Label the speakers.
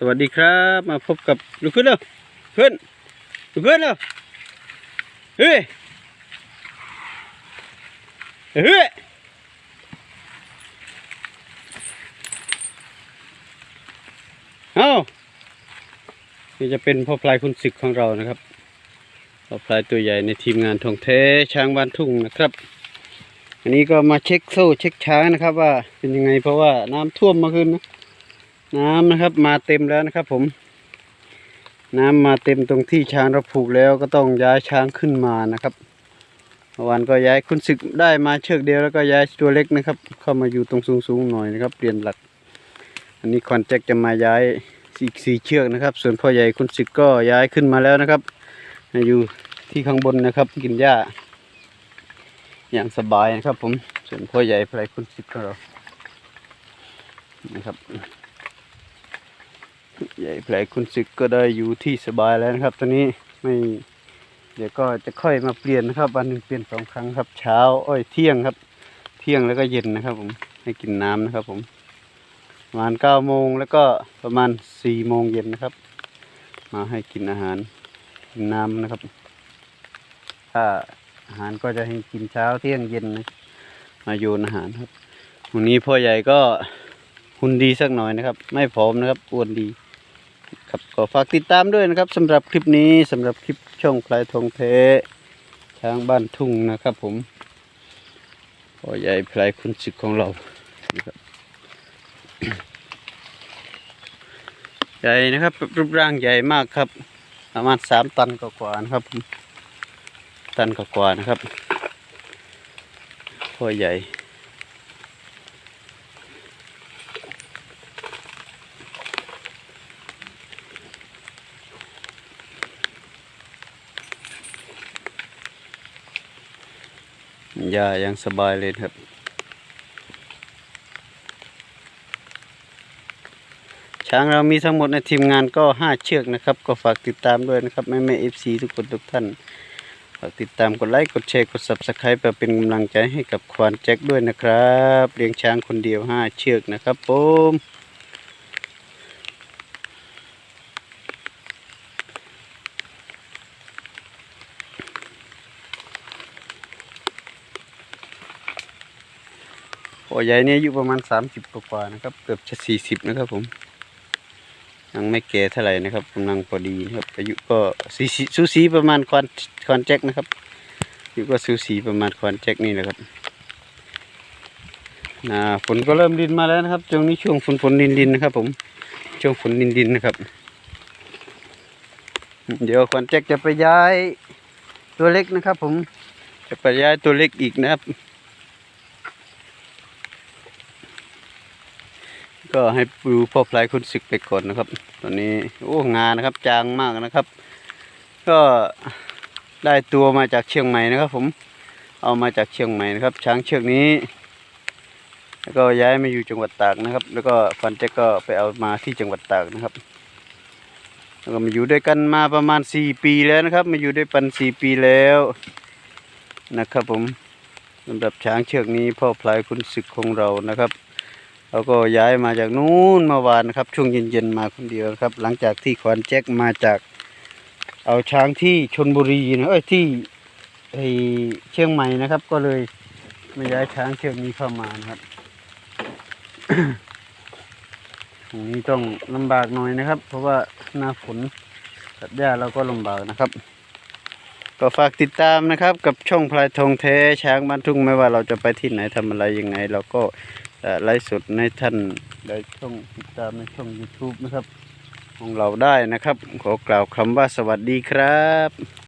Speaker 1: สวัสดีครับ มาพบกับลุกขึ้นแล้วขึ้นลุกขึ้นแล้วเฮ้ยเฮ้ยเอานี่จะเป็นพ่อพลายคุณศึกของเรานะครับพ่อพลายตัวใหญ่ในทีมงานทองแท้ช้างบ้านทุ่งนะครับ อันนี้ก็มาเช็คโซ่เช็คช้างนะครับ ว่าเป็นยังไงเพราะว่าน้ำท่วมเมาขึ้นนะ น้ำนะครับมาเต็มแล้วนะครับ ผม น้ำมาเต็มตรงที่ช้างเราผูกแล้วก็ต้องย้ายช้างขึ้นมานะครับเมื่อวานก็ย้ายคุณศึกได้มาเชือกเดียวแล้วก็ย้ายตัวเล็กนะครับ เข้ามาอยู่ตรงสูงๆหน่อยนะครับเปลี่ยนหลัก อันนี้คอนแจ็คจะมาย้ายอีกสี่เชือกนะครับ ส่วนพ่อใหญ่คุณศึกก็ย้ายขึ้นมาแล้วนะครับอยู่ที่ข้างบนนะครับกินหญ้า อย่างสบายนะครับ ผมส่วนพ่อใหญ่พลายคุณศึกของเรานะครับ ใหญ่แผลคุณศึกก็ได้อยู่ที่สบายแล้วนะครับ ตอนนี้ไม่เดี๋ยวก็จะค่อยมาเปลี่ยนนะครับ วันหนึ่งเปลี่ยนสองครั้งครับ เช้าอ้อยเที่ยงครับ เที่ยงแล้วก็เย็นนะครับ ผมให้กินน้ำนะครับ ผมประมาณเก้าโมงแล้วก็ประมาณสี่โมงเย็นนะครับ มาให้กินอาหารกินน้ำนะครับ ถ้าอาหารก็จะให้กินเช้าเที่ยงเย็นนะมาโยนอาหารครับวันนี้พ่อใหญ่ก็หุ่นดีสักหน่อยนะครับ ไม่ผอมนะครับอ้วนดี ครับก็ฝากติดตามด้วยนะครับสำหรับคลิปนี้สำหรับคลิปช่องพลายทองเทช้างบ้านทุ่งนะครับ ผมพ่อใหญ่พลายคุณศึกของเรานะครับใหญ่นะครับรูปร่างใหญ่มากครับประมาณสามตันกว่านะครับผมตันกว่านะครับพ่อใหญ่ ยายังสบายเลยครับ ช้างเรามีทั้งหมดในทีมงานก็ห้าเชือกนะครับ ก็ฝากติดตามด้วยนะครับแม่แม่เอฟซีทุกคนทุกท่าน ฝากติดตามกดไลค์กดแชร์กด subscribe เพื่อเป็นกำลังใจให้กับควานแจ็คด้วยนะครับ เลี้ยงช้างคนเดียวห้าเชือกนะครับผม พ่อใหญ่เนี่ยอายุประมาณสามสิบกว่าๆนะครับ เกือบจะสี่สิบนะครับผม ยังไม่แก่เท่าไหร่นะครับกำลังพอดีนะครับอายุก็สีสีสูสีประมาณควานควานแจ็คนะครับอายุก็สูสีประมาณควานแจ็คนี่แหละครับนะฝนก็เริ่มดินมาแล้วนะครับช่วงนี้ช่วงฝนฝนดินดินนะครับ ผมช่วงฝนดินดินนะครับ เดี๋ยวควานแจ็คจะไปย้ายตัวเล็กนะครับ ผมจะไปย้ายตัวเล็กอีกนะครับ ก็ให้ดูพ่อพลายคุณศึกไปก่อนนะครับ ตอนนี้โอ้งานนะครับจางมากนะครับ ก็ได้ตัวมาจากเชียงใหม่นะครับ ผมเอามาจากเชียงใหม่นะครับ ช้างเชือกนี้ แล้วก็ย้ายมาอยู่จังหวัดตากนะครับ แล้วก็ฟันเจ๊ก็ไปเอามาที่จังหวัดตากนะครับแล้วก็มาอยู่ด้วยกันมาประมาณสี่ปีแล้วนะครับ มาอยู่ด้วยกันสี่ปีแล้วนะครับ ผมสำหรับช้างเชือกนี้พ่อพลายคุณศึกของเรานะครับ เราก็ย้ายมาจากนู้นเมื่อวานนะครับ ช่วงเย็นๆมาคนเดียวครับ หลังจากที่ขวานแจ็คมาจากเอาช้างที่ชนบุรีนะเอ้ยที่ไอเชียงใหม่นะครับ ก็เลยมาย้ายช้างเชือกนี้เข้ามานะครับตรงนี้ต้องลำบากหน่อยนะครับ เพราะว่าหน้าฝนตัดหญ้าเราก็ลำบากนะครับ ก็ฝากติดตามนะครับ กับช่องพลายทองแท้ช้างบ้านทุ่งไม่ว่าเราจะไปที่ไหนทำอะไรยังไง เราก็ ไลฟ์สดในท่านได้ช่องติดตามในช่อง YouTube นะครับ ของเราได้นะครับ ขอกล่าวคำว่าสวัสดีครับ